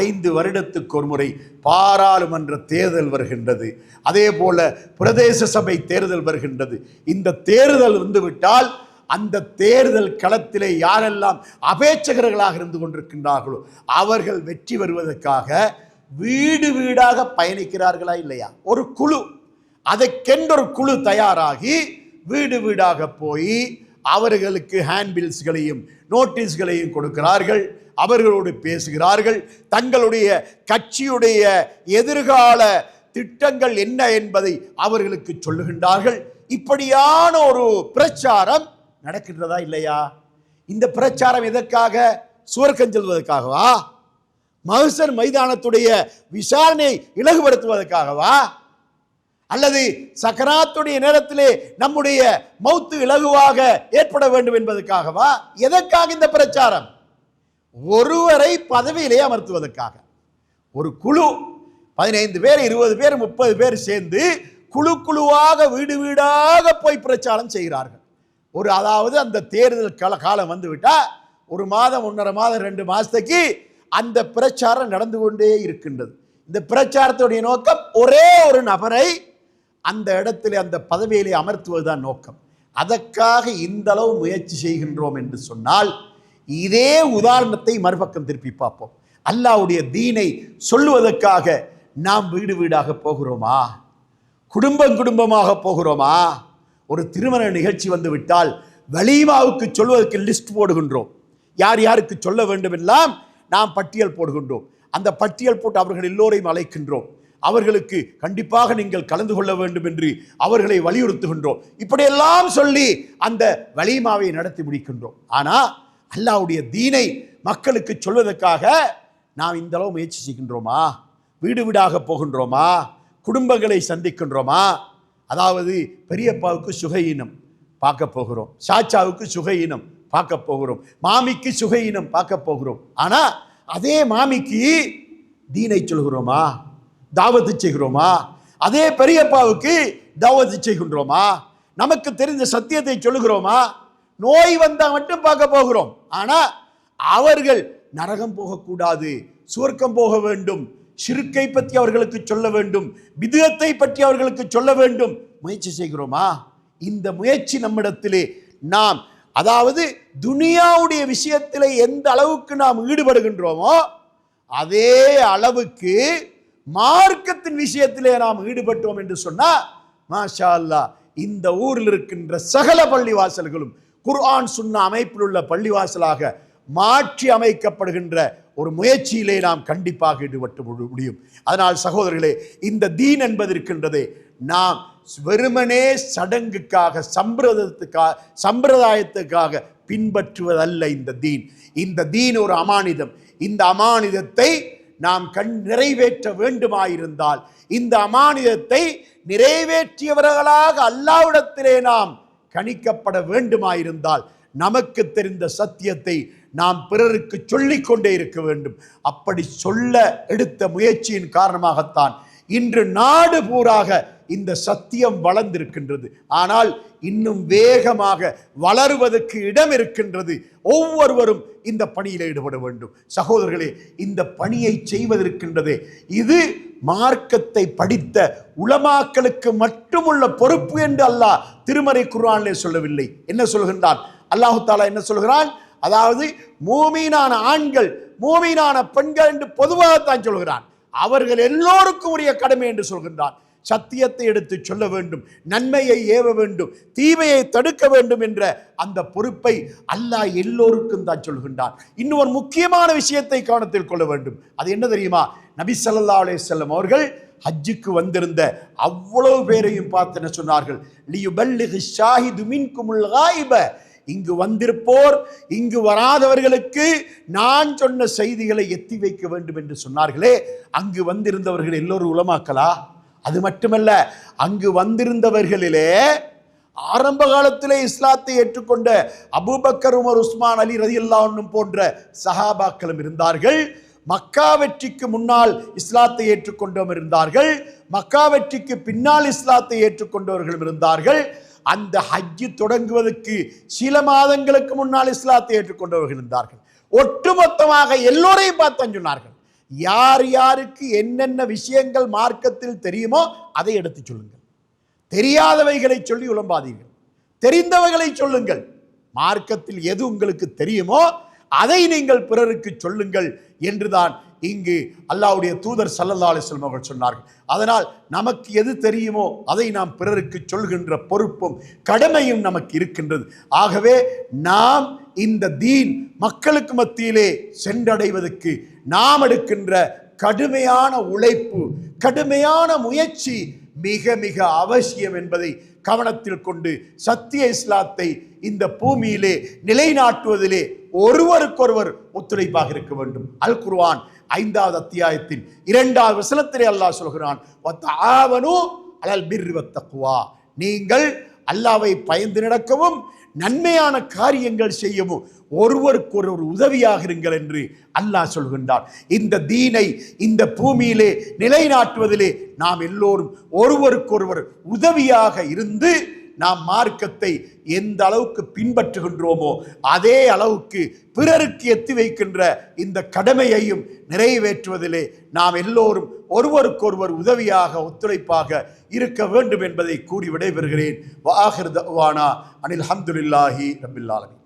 ஐந்து வருடத்துக்கு ஒரு முறை பாராளுமன்ற தேர்தல் வருகின்றது. அதே போல பிரதேச சபை தேர்தல் வருகின்றது. இந்த தேர்தல் வந்துவிட்டால் அந்த தேர்தல் களத்திலே யாரெல்லாம் அபேட்சகர்களாக இருந்து கொண்டிருக்கின்றார்களோ அவர்கள் வெற்றி வருவதற்காக வீடு வீடாக பயணிக்கிறார்களா இல்லையா? ஒரு குழு. அதற்கென்றொரு குழு தயாராகி வீடு வீடாக போய் அவர்களுக்கு ஹேண்ட்பில்ஸ்களையும் நோட்டீஸ்களையும் கொடுக்கிறார்கள். அவர்களோடு பேசுகிறார்கள். தங்களுடைய கட்சியுடைய எதிர்கால திட்டங்கள் என்ன என்பதை அவர்களுக்கு சொல்லுகின்றார்கள். இப்படியான ஒரு பிரச்சாரம் நடக்கின்றதா இல்லையா? இந்த பிரச்சாரம் எதற்காக? சுவர்க்கம் செல்வதற்காகவா? மகசர் மைதானத்துடைய விசாரணையை இலகுபடுத்துவதற்காகவா? அல்லது சக்கராத்துடைய நேரத்திலே நம்முடைய மௌத்து இலகுவாக ஏற்பட வேண்டும் என்பதற்காகவா? எதற்காக இந்த பிரச்சாரம்? ஒருவரை பதவியிலே அமர்த்துவதற்காக. ஒரு குழு பதினைந்து பேர் இருபது பேர் முப்பது பேர் சேர்ந்து குழு குழுவாக வீடு வீடாக போய் பிரச்சாரம் செய்கிறார்கள். ஒரு அதாவது அந்த தேர்தல் கால காலம் வந்துவிட்டால் ஒரு மாதம் ஒன்றரை மாதம் ரெண்டு மாதத்துக்கு அந்த பிரச்சாரம் நடந்து கொண்டே இருக்கின்றது. இந்த பிரச்சாரத்துடைய நோக்கம் ஒரே ஒரு நபரை அந்த இடத்திலே அந்த பதவியிலே அமர்த்துவதுதான் நோக்கம். அதற்காக இந்த அளவு முயற்சி செய்கின்றோம் என்று சொன்னால் இதே உதாரணத்தை மறுபக்கம் திருப்பி பார்ப்போம். அல்லாஹ்வுடைய தீனை சொல்லுவதற்காக நாம் வீடு வீடாக போகிறோமா? குடும்பம் குடும்பமாக போகிறோமா? ஒரு திருமண நிகழ்ச்சி வந்து விட்டால் வலிமாவுக்கு சொல்வதற்கு லிஸ்ட் போடுகின்றோம். யார் யாருக்கு சொல்ல வேண்டும் எல்லாம் நாம் பட்டியல் போடுகின்றோம். அந்த பட்டியல் போட்டு அவர்கள் எல்லோரையும் அழைக்கின்றோம். அவர்களுக்கு கண்டிப்பாக நீங்கள் கலந்து கொள்ள வேண்டும் என்று அவர்களை வலியுறுத்துகின்றோம். இப்படியெல்லாம் சொல்லி அந்த வலிமாவை நடத்தி முடிக்கின்றோம். ஆனால் அல்லாவுடைய தீனை மக்களுக்கு சொல்வதற்காக நாம் இந்த அளவு முயற்சி செய்கின்றோமா? வீடு வீடாக போகின்றோமா? குடும்பங்களை சந்திக்கின்றோமா? அதாவது பெரியப்பாவுக்கு சுகையினம் பார்க்க போகிறோம். சாச்சாவுக்கு சுகையினம் பார்க்க போகிறோம். மாமிக்கு சுகையினம் பார்க்க போகிறோம். ஆனால் அதே மாமிக்கு தீனை சொல்கிறோமா? தாவத்து செய்கிறோமா? அதே பெரியப்பாவுக்கு தாவத்து செய்கின்றோமா? நமக்கு தெரிந்த சத்தியத்தை சொல்லுகிறோமா? நோய் வந்தா மட்டும் பார்க்க போகிறோம். ஆனா அவர்கள் நரகம் போகக்கூடாது சுவர்க்கம் போக வேண்டும் சிறுக்கை பற்றி அவர்களுக்கு சொல்ல வேண்டும் விதத்தை பற்றி அவர்களுக்கு சொல்ல வேண்டும். முயற்சி செய்கிறோமா? இந்த முயற்சி நம்மிடத்திலே நாம் அதாவது துனியாவுடைய விஷயத்தில் எந்த அளவுக்கு நாம் ஈடுபடுகின்றோமோ அதே அளவுக்கு மார்க்கத்தின் விஷயத்திலே நாம் ஈடுபட்டோம் என்று சொன்னால் மாஷா அல்லாஹ் இந்த ஊரில் இருக்கின்ற சகல பள்ளிவாசல்களும் குர்ஆன் சுன்ன அமைப்பில் உள்ள பள்ளிவாசலாக மாற்றி அமைக்கப்படுகின்ற ஒரு முயற்சியிலே நாம் கண்டிப்பாக ஈடுபட்டு முடியும். அதனால் சகோதரர்களே இந்த தீன் என்பது இருக்கின்றதே நாம் வெறுமனே சடங்குக்காக சம்பிரதத்துக்காக சம்பிரதாயத்துக்காக பின்பற்றுவதல்ல இந்த தீன். இந்த தீன் ஒரு அமானிதம். இந்த அமானிதத்தை நாம் கண் நிறைவேற்ற வேண்டுமாயிருந்தால் இந்த அமானிதத்தை நிறைவேற்றியவர்களாக அல்லாவிடத்திலே நாம் கணிக்கப்பட வேண்டுமாயிருந்தால் நமக்கு தெரிந்த சத்தியத்தை நாம் பிறருக்கு சொல்லிக் கொண்டே இருக்க வேண்டும். அப்படி சொல்ல எடுத்த முயற்சியின் காரணமாகத்தான் இன்று நாடு பூராக இந்த சத்தியம் வளர்ந்திருக்கின்றது. ஆனால் இன்னும் வேகமாக வளருவதற்கு இடம் இருக்கின்றது ஒவ்வொருவரும் இந்த பணியில் ஈடுபட வேண்டும். சகோதரர்களே இந்த பணியை செய்வதற்கின்றதே இது மார்க்கத்தை படித்த உலமாக்களுக்கு மட்டுமுள்ள பொறுப்பு என்று அல்லாஹ் திருமறை குர்ஆனிலே சொல்லவில்லை. என்ன சொல்கின்றான்? அல்லாஹு தாலா என்ன சொல்கிறான்? அதாவது மூமீனான ஆண்கள் மூமீனான பெண்கள் என்று பொதுவாகத்தான் சொல்கிறான். அவர்கள் எல்லோருக்கும் உரிய கடமை என்று சொல்கின்றான். சத்தியத்தை எடுத்து சொல்ல வேண்டும் நன்மையை ஏவ வேண்டும் தீமையை தடுக்க வேண்டும் என்ற அந்த பொறுப்பை அல்லாஹ் எல்லோருக்கும் தான் சொல்கின்றான். இன்னும் ஒரு முக்கியமான விஷயத்தை கவனத்தில் கொள்ள வேண்டும். அது என்ன தெரியுமா? நபி சல்லா அலைஹி அவர்கள் ஹஜ்ஜுக்கு வந்திருந்த அவ்வளவு பேரையும் பார்த்து என்ன சொன்னார்கள்? லியுபல்லிகு ஷாஹிது மின்குமுல் காயிப. இங்கு வந்திருப்போர் இங்கு வராதவர்களுக்கு நான் சொன்ன செய்திகளை எத்தி வைக்க வேண்டும் என்று சொன்னார்களே. அங்கு வந்திருந்தவர்கள் எல்லோரும் உலமாக்கலா அது மட்டுமல்ல அங்கு வந்திருந்தவர்களிலே ஆரம்ப காலத்திலே இஸ்லாத்தை ஏற்றுக்கொண்ட அபூபக்கர் உமர் உஸ்மான் அலி ரதியல்லாஹு போன்ற சஹாபாக்களும் இருந்தார்கள். மக்கா வெற்றிக்கு முன்னால் இஸ்லாத்தை ஏற்றுக்கொண்டவரும் இருந்தார்கள். மக்கா வெற்றிக்கு பின்னால் இஸ்லாத்தை ஏற்றுக்கொண்டவர்களும் இருந்தார்கள். அந்த ஹஜ்ஜு தொடங்குவதற்கு சில மாதங்களுக்கு முன்னால் இஸ்லாத்தை ஏற்றுக்கொண்டவர்கள் இருந்தார்கள். ஒட்டுமொத்தமாக எல்லோரையும் பார்த்து சொன்னார்கள். யார் யாருக்கு என்னென்ன விஷயங்கள் மார்க்கத்தில் தெரியுமோ அதை எடுத்து சொல்லுங்கள். தெரியாதவைகளை சொல்லி உழம்பாதீர்கள் தெரிந்தவைகளை சொல்லுங்கள். மார்க்கத்தில் எது உங்களுக்கு தெரியுமோ அதை நீங்கள் பிறருக்கு சொல்லுங்கள் என்றுதான் இங்கு அல்லாவுடைய தூதர் சல்லல்லா அலிஸ்லம் அவர்கள் சொன்னார்கள். அதனால் நமக்கு எது தெரியுமோ அதை நாம் பிறருக்கு சொல்கின்ற பொறுப்பும் கடமையும் நமக்கு இருக்கின்றது. ஆகவே நாம் இந்த தீன் மக்களுக்கு மத்தியிலே சென்றடைவதற்கு நாம் எடுக்கின்ற கடுமையான உழைப்பு கடுமையான முயற்சி மிக மிக அவசியம் என்பதை கவனத்தில் கொண்டு சத்திய இஸ்லாத்தை இந்த பூமியிலே நிலைநாட்டுவதிலே ஒருவருக்கொருவர் ஒத்துழைப்பாக இருக்க வேண்டும். அல் குர்வான் ஐந்தாவது அத்தியாயத்தின் இரண்டாவது வசனத்திலே அல்லாஹ் சொல்கிறான் அலல் பிர்ரி நீங்கள் அல்லாவை பயந்து நடக்கவும் நன்மையான காரியங்கள் செய்யவும் ஒருவருக்கொருவர் உதவியாக இருங்கள் என்று அல்லாஹ் சொல்கின்றார் இந்த தீனை இந்த பூமியிலே நிலைநாட்டுவதிலே நாம் எல்லோரும் ஒருவருக்கொருவர் உதவியாக இருந்து நாம் மார்க்கத்தை எந்த அளவுக்கு பின்பற்றுகின்றோமோ அதே அளவுக்கு பிறருக்கு எத்தி வைக்கின்ற இந்த கடமையையும் நிறைவேற்றுவதிலே நாம் எல்லோரும் ஒருவருக்கொருவர் உதவியாக ஒத்துழைப்பாக இருக்க வேண்டும் என்பதை கூறி விடைபெறுகிறேன். வாஹிர் தவானா அனில் அஹமதுல்லாஹி ரபில்லாலமி